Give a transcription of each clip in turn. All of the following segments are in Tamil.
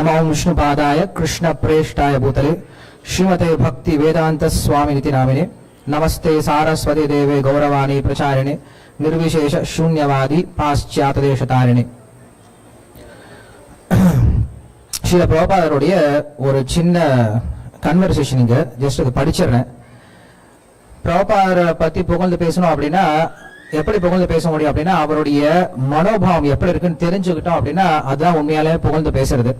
பிரமா விஷ்ணுபாதாய கிருஷ்ண பிரேஷ்டாய భూతలే ஸ்ரீமதே பக்தி வேதாந்த சுவாமி நிதி నామిని நமஸ்தே சாரஸ்வதி దేవే கௌரவாணி ప్రచారిణి நிர்விசேஷ சூன்யவாதி పాశ్చాத்த தேசதாரிணி ஸ்ரீல பிரபாதருடைய ஒரு சின்ன கன்வர்சேஷன் இங்கே ஜஸ்ட் இது படிச்சிடுறேன். பிரபாதரை பற்றி புகழ்ந்து பேசணும் அப்படின்னா எப்படி புகழ்ந்து பேச முடியும் அப்படின்னா அவருடைய மனோபாவம் எப்படி இருக்குன்னு தெரிஞ்சுக்கிட்டோம் அப்படின்னா அதுதான் உண்மையாலே புகழ்ந்து பேசுறது.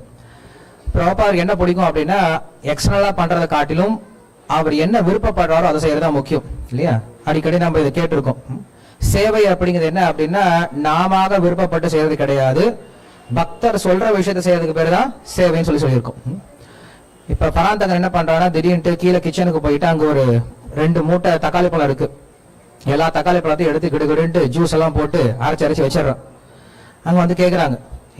பிரபாதர் என்ன பிடிக்கும் அப்படின்னா எக்ஸ்டர்னலாக பண்ணுறத காட்டிலும் அவர் என்ன விருப்பப்படுறாரோ அதை செய்கிறது தான் முக்கியம் இல்லையா? அடிக்கடி நம்ம இதை கேட்டிருக்கோம். சேவை அப்படிங்கிறது என்ன அப்படின்னா நாம விருப்பப்பட்டு செய்யறது கிடையாது. பக்தர் சொல்ற விஷயத்தை செய்யறதுக்கு பேர் தான் சேவைன்னு சொல்லி சொல்லியிருக்கோம். இப்போ இப்ப பராந்தகர் என்ன பண்றாங்கன்னா திடீர்னு கீழே கிச்சனுக்கு போயிட்டு அங்க ஒரு ரெண்டு மூட்டை தக்காளி பழம் இருக்கு. எல்லா தக்காளி பழத்தையும் எடுத்து கிடுகிடுன்ட்டு ஜூஸ் எல்லாம் போட்டு அரைச்சி அரைச்சி வச்சிடுறோம் அங்க வந்து கேக்குறாங்க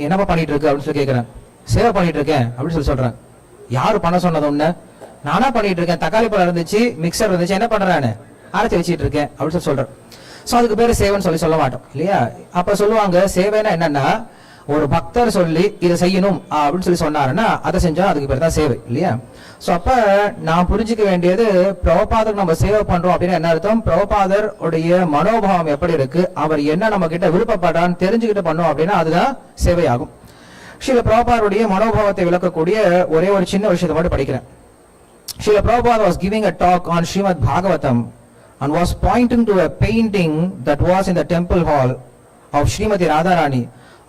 என்னப்பா பண்ணிட்டு இருக்கு அப்படின்னு சொல்லி கேக்குறாங்க. சேவை பண்ணிட்டு இருக்கேன் அப்படின்னு சொல்லி சொல்றாங்க. யாரு பண்ண சொன்னது ஒண்ணு நானா பண்ணிட்டு இருக்கேன். தக்காளி பழம் இருந்துச்சு மிக்சர் இருந்துச்சு என்ன பண்றானு அரைச்சி வச்சுட்டு இருக்கேன் அப்படின்னு சொல்லி சொல்றேன் சோ அதுக்கு பேரு சேவைன்னு சொல்லி சொல்ல மாட்டோம் இல்லையா? அப்ப சொல்லுவாங்க சேவைன்னா என்னன்னா ஒரு பக்தர் சொல்லி இதை செய்யணும் அப்படின்னு சொல்லி சொன்னாருன்னா அதை செஞ்சா அதுக்கு பேர் தான் சேவை இல்லையா? ஸோ அப்ப நான் புரிஞ்சுக்க வேண்டியது பிரபபாதர் நம்ம சேவை பண்றோம் அப்படின்னா என்ன அர்த்தம்? பிரபபாதர் உடைய மனோபாவம் எப்படி இருக்கு? அவர் என்ன நம்ம கிட்ட விருப்பப்படுறான்னு தெரிஞ்சுக்கிட்டு பண்ணோம் அப்படின்னா அதுதான் சேவையாகும். ஸ்ரீல பிரபாருடைய மனோபாவத்தை விளக்கக்கூடிய ஒரே ஒரு சின்ன விஷயத்தை மட்டும் படிக்கிறேன் Srila Prabhupada was giving a talk on Srimad Bhagavatam and was pointing to a painting that was in the temple hall of Srimati Radharani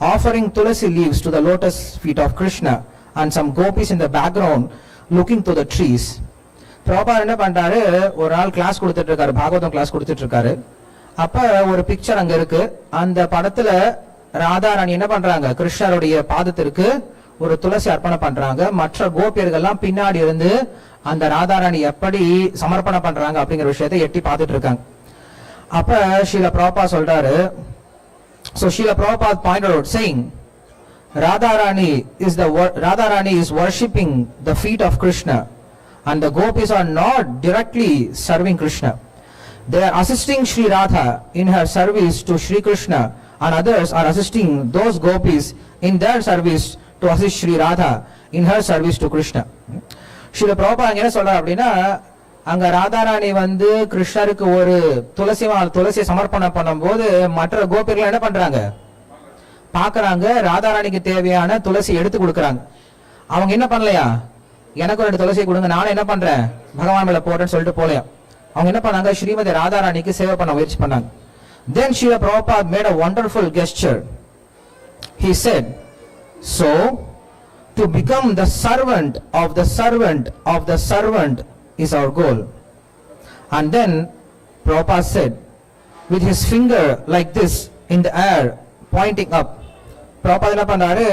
offering tulsi leaves to the lotus feet of Krishna and some gopis in the background looking to the trees Prabha என்ன பண்ணுறாரு ஒரு நாள் கிளாஸ் கொடுத்துட்டு இருக்காரு பாகவதம் கிளாஸ் கொடுத்துட்டு இருக்காரு அப்ப ஒரு பிக்சர் அங்கே இருக்கு அந்த படத்தில் ராதாராணி என்ன பண்றாங்க கிருஷ்ணருடைய பாதத்திற்கு ஒரு துளசி அர்ப்பணம் பண்றாங்க மற்ற கோபியர்கள்லாம் பின்னாடி இருந்து அந்த ராதாராணி எப்படி சமர்ப்பணம் பண்றாங்க அப்படிங்கிற விஷயத்தை எட்டி பார்த்துட்டு இருக்காங்க அப்ப ஷீல பிரபா சொல்றாரு so Srila Prabha point out saying Radharani is the Radharani is worshipping the feet of Krishna and the gopis are not directly serving Krishna they assisting Sri Radha in her service to Sri Krishna and others are assisting those gopis in their service to assist Sri Radha in her service to Krishna. Srila Prabha அங்க என்ன சொல்றாரு அப்படின்னா அங்க ராதாராணி வந்து கிருஷ்ணருக்கு ஒரு துளசி துளசி சமர்ப்பணம் பண்ணும்போது மற்ற கோபிகள் என்ன பண்றாங்க? பாக்குறாங்க ராதாராணிக்கு தேவையான துளசி எடுத்து கொடுக்குறாங்க. அவங்க என்ன பண்ணலையா? எனக்கு ரெண்டு துளசி கொடுங்க நானும் என்ன பண்றேன்? பகவான் மேல போடுறேன்னு சொல்லிட்டு போலையா? அவங்க என்ன பண்ணாங்க? ஸ்ரீமதி ராதாராணிக்கு சேவை பண்ண முயற்சி பண்ணாங்க. Then Srila Prabhupada made a wonderful gesture. he said so to become the servant of the servant of the servant is our goal and then Prabhupada said with his finger like this in the air pointing up Prabhupada என்ன பண்றாரு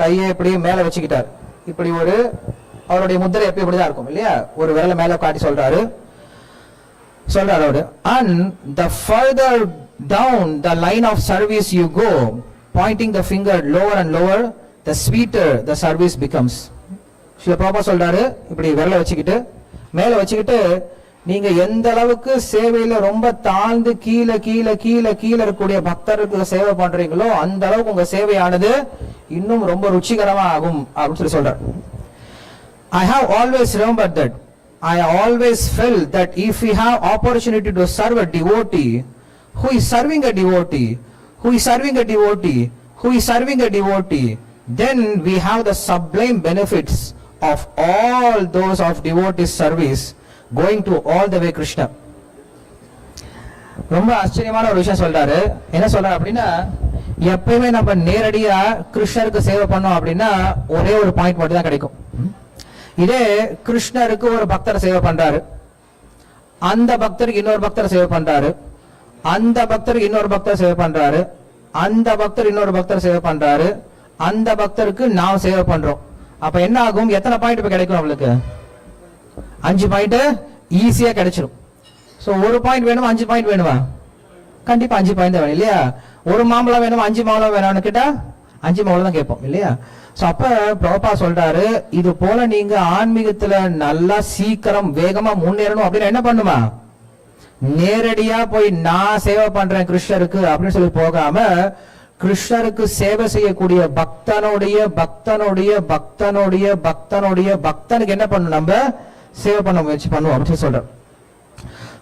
கையை இப்படி மேல வச்சுக்கிட்டார் இப்படி ஒரு அவருடைய முத்திரை எப்பயும் இப்படிதான் இருக்கும் இல்லையா ஒரு விரல மேல காட்டி சொல்றாரு சொல்றாரு அவரு. The further down the line of service you go go the finger lower and lower the sweeter the service becomes becomes. சில பாப்பா சொல்றாரு. இப்படி விரல வச்சுக்கிட்டு மேல வச்சுக்கிட்டு நீங்க எந்த அளவுக்கு சேவையில ரொம்ப தாழ்ந்து கீழே கீழே கீழே கீழே இருக்கக்கூடிய பக்தருக்கு சேவை பண்றீங்களோ அந்த அளவுக்கு உங்க சேவையானது இன்னும் ரொம்ப ருச்சிகரமா ஆகும். அப்படின்னு சொல்லி சொல்றாரு. I have always remembered that I always felt that if we have opportunity to serve a devotee, who is serving a devotee, who is serving a devotee, who is serving a devotee, then we have the sublime benefits of all those of devotees service going to all the way Krishna. ரொம்ப ஆச்சரியமான ஒரு விஷயம் சொல்றாரு என்ன சொல்றாரு அப்படின்னா எப்பயுமே நம்ம நேரடியா கிருஷ்ணருக்கு சேவை பண்ணோம் அப்படின்னா ஒரே ஒரு பாயிண்ட் மட்டும் தான் கிடைக்கும் இதே கிருஷ்ணருக்கு ஒரு பக்தர் சேவை பண்றாரு. அந்த பக்தருக்கு இன்னொரு பக்தர் சேவை பண்றாரு. அந்த பக்தருக்கு இன்னொரு பக்தர் சேவை பண்றாரு. அந்த பக்தர் இன்னொரு பக்தர் சேவை பண்றாரு. அந்த பக்தருக்கு நாம் சேவை பண்றோம். அப்ப என்ன ஆகும்? எத்தனை பாயிண்ட் இப்ப கிடைக்கும் நம்மளுக்கு? அஞ்சு பாயிண்ட் ஈஸியா கிடைச்சிடும் சோ ஒரு பாயிண்ட் வேணுமா? அஞ்சு பாயிண்ட் வேணுமா? கண்டிப்பா அஞ்சு பாயிண்ட் தான் வேணும் இல்லையா? ஒரு மாம்பழம் வேணுமா? அஞ்சு மாம்பழம் வேணும்னு கேட்டா அஞ்சு மாம்பழம் தான் கேட்போம் இல்லையா? ஸோ அப்ப பிரபா சொல்றாரு இது போல நீங்க ஆன்மீகத்துல நல்லா சீக்கிரம் வேகமா முன்னேறணும் அப்படின்னு என்ன பண்ணுமா? நேரடியா போய் நான் சேவை பண்றேன் கிருஷ்ணருக்கு அப்படின்னு சொல்லி போகாம கிருஷ்ணருக்கு சேவை செய்யக்கூடிய பக்தனுடைய பக்தனுடைய பக்தனுடைய பக்தனுடைய பக்தனுக்கு என்ன பண்ணும் நம்ம? சேவை பண்ண முயற்சி பண்ணுவோம் அப்படின்னு சொல்றோம்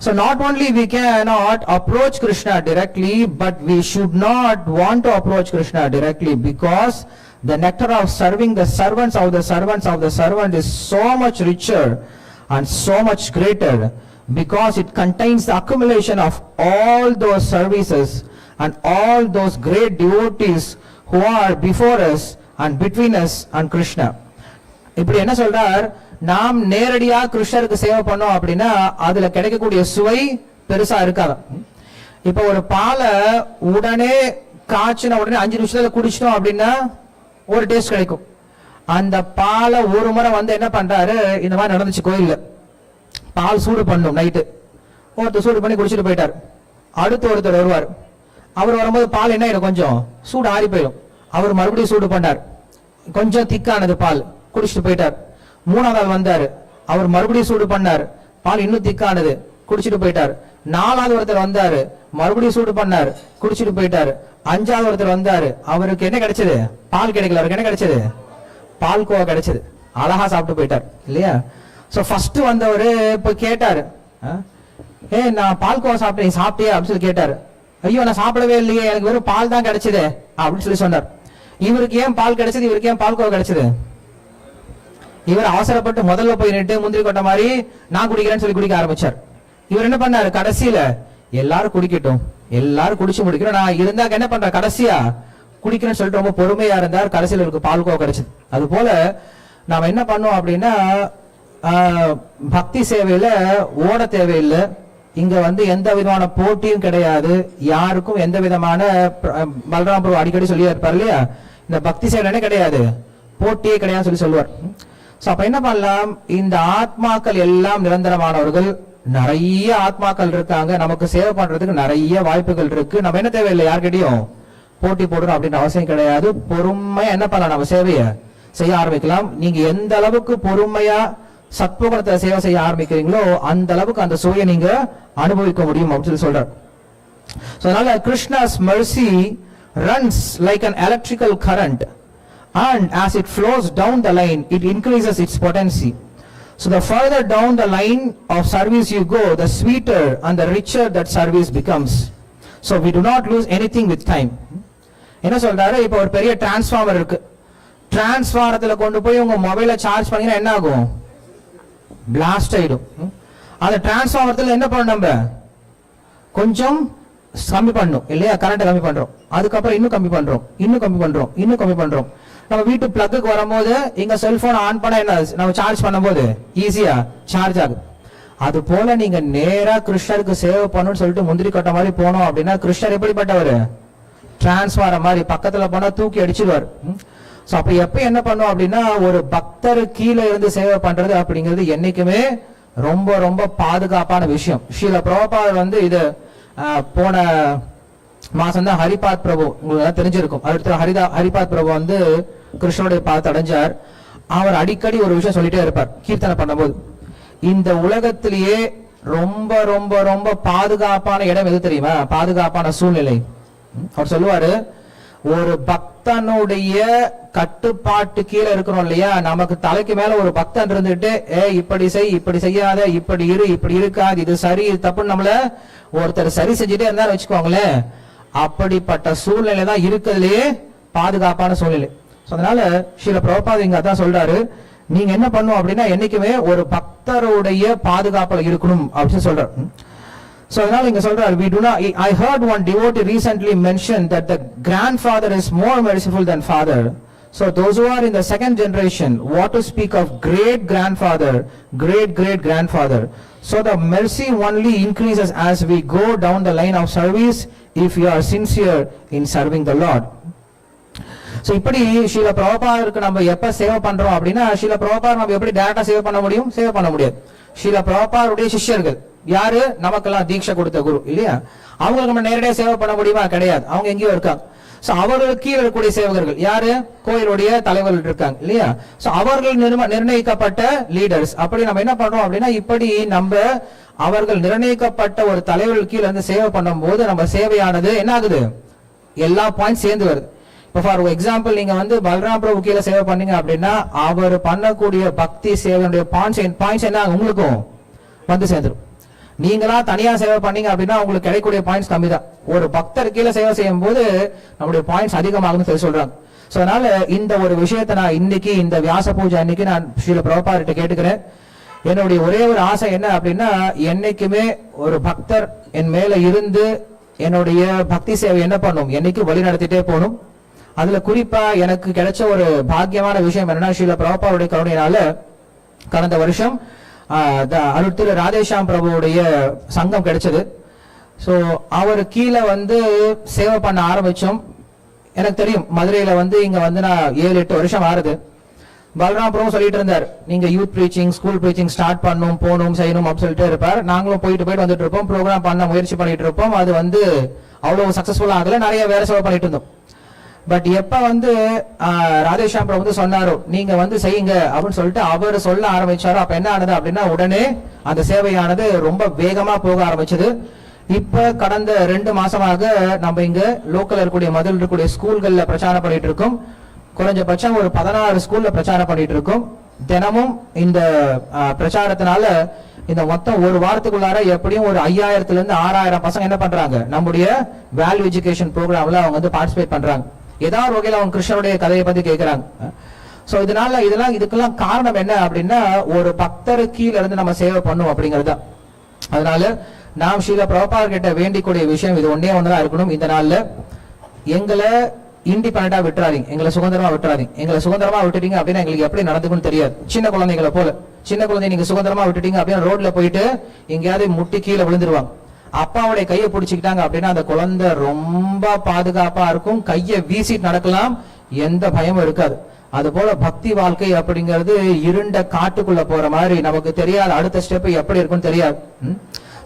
So not only we cannot approach Krishna directly, but we should not want to approach Krishna directly because the nectar of serving the servants of the servants of the servant is so much richer and so much greater because it contains the accumulation of all those services and all those great devotees who are before us and between us and Krishna. இப்படி என்ன சொல்றார் நாம் நேரடியா கிருஷ்ணருக்கு சேவை பண்ணோம் அப்படின்னா அதுல கிடைக்கக்கூடிய சுவை பெருசா இருக்காது இப்ப ஒரு பாலை உடனே காய்ச்சின உடனே அஞ்சு நிமிஷத்துல குடிச்சிட்டோம் அப்படின்னா ஒரு டேஸ்ட் கிடைக்கும். அந்த பாலை ஒரு முறை வந்து என்ன பண்ணுறாரு இந்த மாதிரி நடந்துச்சு கோயிலில். பால் சூடு பண்ணும் நைட்டு ஒருத்தர் சூடு பண்ணி குடிச்சிட்டு போயிட்டார். அடுத்து ஒருத்தர் வருவார். அவர் வரும்போது பால் என்ன ஆயிடும் கொஞ்சம்? சூடு ஆறி போயிடும். அவர் மறுபடியும் சூடு பண்ணார். கொஞ்சம் திக்கானது பால். குடிச்சிட்டு போயிட்டார். மூணாவது ஆள் வந்தார். அவர் மறுபடியும் சூடு பண்ணார். பால் இன்னும் திக்கானது. குடிச்சிட்டு போயிட்டார். நாலாவது ஒருத்தர் வந்தார். மறுபடியும் சூடு பண்ணார். குடிச்சிட்டு போயிட்டாரு. அஞ்சாவது ஒருத்தர் வந்தாரு. அவருக்கு என்ன கிடைச்சது? பால் கிடைக்கல. அவருக்கு என்ன கிடைச்சது? பால் கோவா கிடைச்சது. அழகா சாப்பிட்டு போயிட்டார். இல்லையா? ஸோ ஃபர்ஸ்ட் வந்தவர் இப்போ கேட்டாரு. ஏ நான் பால் கோவா சாப்பிட்டேன். நீ சாப்பிட்டியா? அப்படின்னு சொல்லி கேட்டாரு. ஐயோ நான் சாப்பிடவே இல்லையே. எனக்கு வெறும் பால் தான் கிடைச்சது. அப்படின்னு சொல்லி சொன்னார். இவருக்கு ஏன் பால் கிடைச்சது? இவருக்கு ஏன் பால் கோவா கிடைச்சது? இவர் அவசரப்பட்டு முதல்ல போய் நின்று முந்திரி கொட்ட மாதிரி நான் குடிக்கிறேன்னு சொல்லி குடிக்க ஆரம்பிச்சார். இவர் என்ன பண்ணாரு? கடைசியில எல்லாரும் குடிக்கட்டும். எல்லாரும் குடிச்சு முடிக்கிறோம் நான் இருந்தாக்க என்ன பண்ற கடைசியா குடிக்கிறேன்னு சொல்லிட்டு ரொம்ப பொறுமையா இருந்தார். கடைசியில் இருக்கு பால்கோ கிடைச்சது. அது போல நாம என்ன பண்ணோம் அப்படின்னா பக்தி சேவையில ஓட தேவையில்லை. இங்க வந்து எந்த விதமான போட்டியும் கிடையாது. யாருக்கும் எந்த விதமான பலராம் பிரபு அடிக்கடி சொல்லியா இருப்பார் இல்லையா? இந்த பக்தி சேவையில என்ன கிடையாது. போட்டியே கிடையாதுன்னு சொல்லி சொல்லுவார். ஸோ அப்போ என்ன பண்ணலாம்? இந்த ஆத்மாக்கள் எல்லாம் நிரந்தரமானவர்கள். நிறைய ஆத்மாக்கள் இருக்காங்க. நமக்கு சேவை பண்றதுக்கு நிறைய வாய்ப்புகள் இருக்கு. நம்ம என்ன தேவையில்லை? யார்கிட்டயும் போட்டி போடணும் அப்படின்ற அவசியம் கிடையாது. பொறுமையா என்ன பண்ணலாம் நம்ம சேவையை? செய்ய ஆரம்பிக்கலாம். நீங்க எந்த அளவுக்கு பொறுமையா சத்புகணத்தை சேவை செய்ய ஆரம்பிக்கிறீங்களோ அந்த அளவுக்கு அந்த சுவையை நீங்க அனுபவிக்க முடியும் அப்படின்னு சொல்லி சொல்றார். அதனால Krishna's mercy runs like an electrical current and as it flows down the line it increases its potency. So the further down the line of service you go the sweeter and the richer that service becomes. So we do not lose anything with time. என்ன சொல்றாரு? இப்போ ஒரு பெரிய டிரான்ஸ்ஃபார்மர் இருக்கு. டிரான்ஸ்ஃபார்மத்தில் கொண்டு போய் உங்க மொபைலை சார்ஜ் பண்ணீங்கன்னா என்ன ஆகும்? பிளாஸ்ட் ஆயிடும். அந்த டிரான்ஸ்ஃபார்மரத்துல என்ன பண்ணணும் நம்ம? கொஞ்சம் கம்மி பண்ணும் இல்லையா? கரண்ட் கம்மி பண்றோம். அதுக்கப்புறம் இன்னும் கம்மி பண்றோம் இன்னும் கம்மி பண்றோம் இன்னும் கம்மி பண்றோம். நம்ம வீட்டு பிளக்குக்கு வரும்போது இங்க செல்போன் ஆன் பண்ண என்ன நம்ம சார்ஜ் பண்ணும்போது ஈஸியா சார்ஜ் ஆகுது. அது போல நீங்க நேரா கிருஷ்ணருக்கு சேவை பண்ணணும்னு சொல்லிட்டு முந்திரி கொட்டை மாதிரி போனோம் அப்படின்னா கிருஷ்ணர் எப்படிப்பட்டவர்? டிரான்ஸ்பாரம் மாதிரி பக்கத்துல போனா தூக்கி அடிச்சிருவார். ஸோ அப்ப எப்ப என்ன பண்ணும் அப்படின்னா ஒரு பக்தர் கீழே இருந்து சேவை பண்றது அப்படிங்கிறது என்னைக்குமே ரொம்ப ரொம்ப பாதுகாப்பான விஷயம். ஸ்ரீல பிரபாகர் வந்து இது போன மாசம் தான் ஹரிபாத் பிரபு. உங்களுக்கு தெரிஞ்சிருக்கும். அடுத்த ஹரிதா ஹரிபாத் பிரபு வந்து கிருஷ்ணனுடைய பாதத்தை அடைஞ்சார். அவர் அடிக்கடி ஒரு விஷயம் சொல்லிட்டே இருப்பார் கீர்த்தனை பண்ணும்போது. இந்த உலகத்திலேயே ரொம்ப ரொம்ப ரொம்ப பாதுகாப்பான இடம் எது தெரியுமா? பாதுகாப்பான சூழ்நிலை. அவர் சொல்லுவாரு ஒரு பக்தனுடைய கட்டுப்பாட்டு கீழே இருக்கிறோம் இல்லையா? நமக்கு தலைக்கு மேல ஒரு பக்தன் இருந்துட்டு ஏ இப்படி செய் இப்படி செய்யாத இப்படி இரு இப்படி இருக்காது இது சரி இது தப்புன்னு நம்மள ஒருத்தர் சரி செஞ்சுட்டே இருந்தாரு வச்சுக்கோங்களேன். அப்படிப்பட்ட சூழ்நிலை தான் இருக்கிறதுலயே பாதுகாப்பான சூழ்நிலை. ஸோ அதனால ஸ்ரீல பிரபாத் இங்க அதான் சொல்றாரு நீங்க என்ன பண்ணும் அப்படின்னா என்னைக்குமே ஒரு பக்தருடைய பாதுகாப்பில் இருக்கணும் அப்படின்னு சொல்றாரு ஸோ அதனால இங்க சொல்றாரு we do not I heard one devotee recently mention that the grand father is more merciful than father so those are in the second generation what to speak of great grand father great great grand father So the mercy only increases as we go down the line of service if you are sincere in serving the Lord. So இப்படி ஷீல பிரபுபாதருக்கு நம்ம எப்ப சேவை பண்றோம் அப்படின்னா ஷீல பிரபுபாதர் நம்ம எப்படி டேரக்டா சேவை பண்ண முடியும்? சேவை பண்ண முடியாது. ஷீல பிரபுபாதருடைய சிஷ்யர்கள் யாரு? நமக்கெல்லாம் தீட்சை கொடுத்த குரு இல்லையா? அவங்களுக்கு நம்ம நேரடியா சேவை பண்ண முடியுமா? கிடையாது. அவங்க எங்கேயோ இருக்காங்க. சோ அவர்களுக்கு கீழே இருக்கக்கூடிய சேவகர்கள் யாரு? கோயிலுடைய தலைவர்கள் இருக்காங்க இல்லையா? சோ அவர்கள் நிர்ணயிக்கப்பட்ட லீடர்ஸ் அப்படி நம்ம என்ன பண்றோம் அப்படின்னா இப்படி நம்ம அவர்கள் நிர்ணயிக்கப்பட்ட ஒரு தலைவர்கள் கீழே வந்து சேவை பண்ணும் போது நம்ம சேவையானது என்ன ஆகுது எல்லா பாயிண்ட் சேர்ந்து வருது. இப்போ ஃபார் எக்ஸாம்பிள் நீங்க வந்து பலராம் பிரபு கீழே சேவை பண்ணீங்க அப்படின்னா அவர் பண்ணக்கூடிய பக்தி சேவையுடைய பாயிண்ட்ஸ் பாயிண்ட்ஸ் என்ன? உங்களுக்கும் வந்து சேர்ந்துரும். நீங்களா தனியா சேவை பண்ணீங்க அப்படின்னா உங்களுக்கு கிடைக்கக்கூடிய பாயிண்ட்ஸ் கம்மி தான் ஒரு பக்தர் கீழே சேவை செய்யும் போது நம்முடைய பாயிண்ட்ஸ் அதிகமாகும்னு சொல்லி சொல்றாங்க. ஸோ அதனால இந்த ஒரு விஷயத்தை நான் இன்னைக்கு இந்த வியாச பூஜை அன்னைக்கு நான் ஸ்ரீல பிரபாரிட்ட கேட்டுக்கிறேன். என்னுடைய ஒரே ஒரு ஆசை என்ன அப்படின்னா என்னைக்குமே ஒரு பக்தர் என் மேல இருந்து என்னுடைய பக்தி சேவை என்ன பண்ணும்? என்னைக்கு வழி நடத்திட்டே போகணும். அதுல குறிப்பா எனக்கு கிடைச்ச ஒரு பாக்கியமான விஷயம் என்னன்னா ஸ்ரீல பிரபாவுடைய கருணையினால கடந்த வருஷம் த- அருள் திரு ராதேஷாம் பிரபுவுடைய சங்கம் கிடைச்சது. ஸோ அவர் கீழே வந்து சேவை பண்ண ஆரம்பிச்சோம். எனக்கு தெரியும் மதுரையில வந்து இங்க வந்து நான் ஏழு எட்டு வருஷம் ஆறுது. பலராம் பிரபு சொல்லிட்டு இருந்தார் நீங்க youth preaching school preaching start பண்ணும் போகணும் செய்யணும் அப்படின்னு சொல்லிட்டு இருப்பார். நாங்களும் போயிட்டு போயிட்டு வந்துட்டு இருப்போம் ப்ரோக்ராம் பண்ண முயற்சி பண்ணிட்டு இருப்போம். அது வந்து அவ்வளவு சக்ஸஸ்ஃபுல்லாக ஆகல. நிறைய வேற சேவை பண்ணிட்டு இருந்தோம். பட் எப்ப வந்து ராதேஷாம் பிரபு வந்து சொன்னாரோ நீங்க வந்து செய்யுங்க அப்படின்னு சொல்லிட்டு அவர் சொல்ல ஆரம்பிச்சாரோ அப்ப என்ன ஆனது அப்படின்னா உடனே அந்த சேவையானது ரொம்ப வேகமா போக ஆரம்பிச்சது. இப்ப கடந்த ரெண்டு மாசமாக நம்ம இங்க லோக்கல் இருக்கக்கூடிய மதுரையில் இருக்கக்கூடிய ஸ்கூல்கள்ல பிரச்சாரம் பண்ணிட்டு இருக்கோம். குறைஞ்சபட்சம் ஒரு பதினாறு ஸ்கூல்ல பிரச்சாரம் பண்ணிட்டு இருக்கோம். தினமும் இந்த பிரச்சாரத்தினால இந்த மொத்தம் ஒரு வாரத்துக்குள்ளார எப்படியும் ஒரு ஐயாயிரத்துல இருந்து ஆறாயிரம் பசங்க என்ன பண்றாங்க நம்முடைய வேல்யூ எஜுகேஷன் ப்ரோக்ராம்ல அவங்க வந்து பார்ட்டிசிபேட் பண்றாங்க. ஏதாவது வகையில் அவங்க கிருஷ்ணனுடைய கதையை பத்தி கேட்குறாங்க ஸோ இதனால இதெல்லாம் இதுக்கெல்லாம் காரணம் என்ன அப்படின்னா ஒரு பக்தரு கீழே இருந்து நம்ம சேவை பண்ணும் அப்படிங்கிறது தான். அதனால நாம் ஸ்ரீல பிரபாகர் கிட்ட வேண்டிக்கூடிய விஷயம் இது ஒன்றே ஒன்றா இருக்கணும். இந்த நாளில் எங்களை இண்டிபெண்டா விட்டுறாதீங்க. எங்களை சுதந்திரமா விட்டுறாதீங்க. எங்களை சுதந்திரமா விட்டுட்டீங்க அப்படின்னா எங்களுக்கு எப்படி நடந்துக்குன்னு தெரியாது. சின்ன குழந்தைங்களை போல. சின்ன குழந்தை நீங்க சுதந்திரமா விட்டுட்டீங்க அப்படின்னா ரோட்ல போயிட்டு எங்கேயாவது முட்டி கீழே விழுந்துருவாங்க. அப்பாவுடைய கையை பிடிச்சிக்கிட்டாங்க அப்படின்னா அந்த குழந்தை ரொம்ப பாதுகாப்பா இருக்கும். கையை வீசிட்டு நடக்கலாம். எந்த பயமும் இருக்காது. அது போல பக்தி வாழ்க்கை அப்படிங்கிறது இருண்ட காட்டுக்குள்ள போற மாதிரி நமக்கு தெரியாது அடுத்த ஸ்டெப் எப்படி இருக்கும்னு தெரியாது. ம்?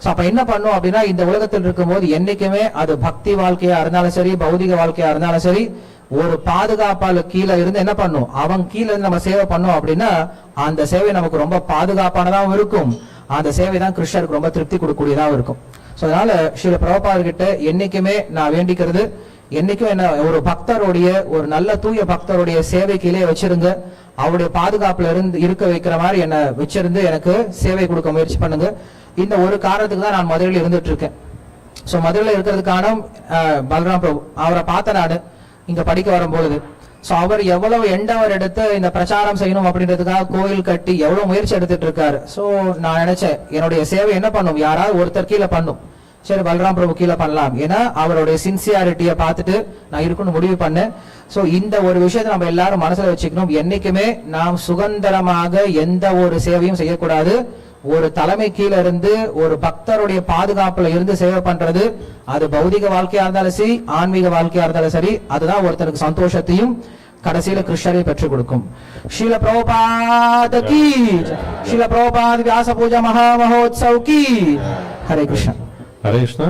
அப்ப என்ன பண்ணும் அப்படின்னா இந்த உலகத்தில் இருக்கும்போது என்னைக்குமே அது பக்தி வாழ்க்கையா இருந்தாலும் சரி பௌதிக வாழ்க்கையா இருந்தாலும் சரி ஒரு பாதுகாப்பால கீழே இருந்து என்ன பண்ணும்? அவன் கீழே இருந்து நம்ம சேவை பண்ணோம் அப்படின்னா அந்த சேவை நமக்கு ரொம்ப பாதுகாப்பானதாகவும் இருக்கும். அந்த சேவை தான் கிருஷ்ணருக்கு ரொம்ப திருப்தி கொடுக்கக்கூடியதாகவும் இருக்கும். ஸோ அதனால ஸ்ரீல பிரபார்கிட்ட என்னைக்குமே நான் வேண்டிக்கிறது என்னைக்கும் என்ன ஒரு பக்தருடைய ஒரு நல்ல தூய பக்தருடைய சேவை கீழே வச்சிருங்க. அவருடைய பாதுகாப்புல இருந்து இருக்க வைக்கிற மாதிரி என்னை வச்சிருந்து எனக்கு சேவை கொடுக்க முயற்சி பண்ணுங்க. இந்த ஒரு காரணத்துக்கு தான் நான் மதுரையில் இருந்துட்டு இருக்கேன் ஸோ மதுரையில் இருக்கிறதுக்கான பலராம் பிரபு அவரை பார்த்த நான் இங்கே படிக்க வரும்பொழுது. ஸோ அவர் எவ்வளவு எண்டவர் எடுத்து இந்த பிரச்சாரம் செய்யணும் அப்படின்றதுக்காக கோயில் கட்டி எவ்வளவு முயற்சி எடுத்துட்டு இருக்காரு. ஸோ நான் நினைச்சேன் என்னுடைய சேவை என்ன பண்ணும்? யாராவது ஒருத்தர் கீழே பண்ணும். சரி பலராம் பிரபு கீழே பண்ணலாம். ஏன்னா அவருடைய சின்சியாரிட்டியை பார்த்துட்டு நான் இருக்குன்னு முடிவு பண்ணேன். ஸோ இந்த ஒரு விஷயத்தை நம்ம எல்லாரும் மனசுல வச்சுக்கணும். என்னைக்குமே நாம் சுதந்திரமாக எந்த ஒரு சேவையும் செய்யக்கூடாது. ஒரு தலைமை கீழ இருந்து ஒரு பக்தருடைய பாதுகாப்புல இருந்து சேவை பண்றது அது பௌதிக வாழ்க்கையா இருந்தாலும் சரி ஆன்மீக வாழ்க்கையா இருந்தாலும் சரி அதுதான் ஒருத்தருக்கு சந்தோஷத்தையும் கடைசியில கிருஷ்ணரை பெற்றுக் கொடுக்கும். ஸ்ரீல பிரபாத கீ ஸ்ரீல பிரபுபாத வியாச பூஜா மகா மகோத்சவ் கீ. ஹரே கிருஷ்ணன். ஹரே கிருஷ்ணா.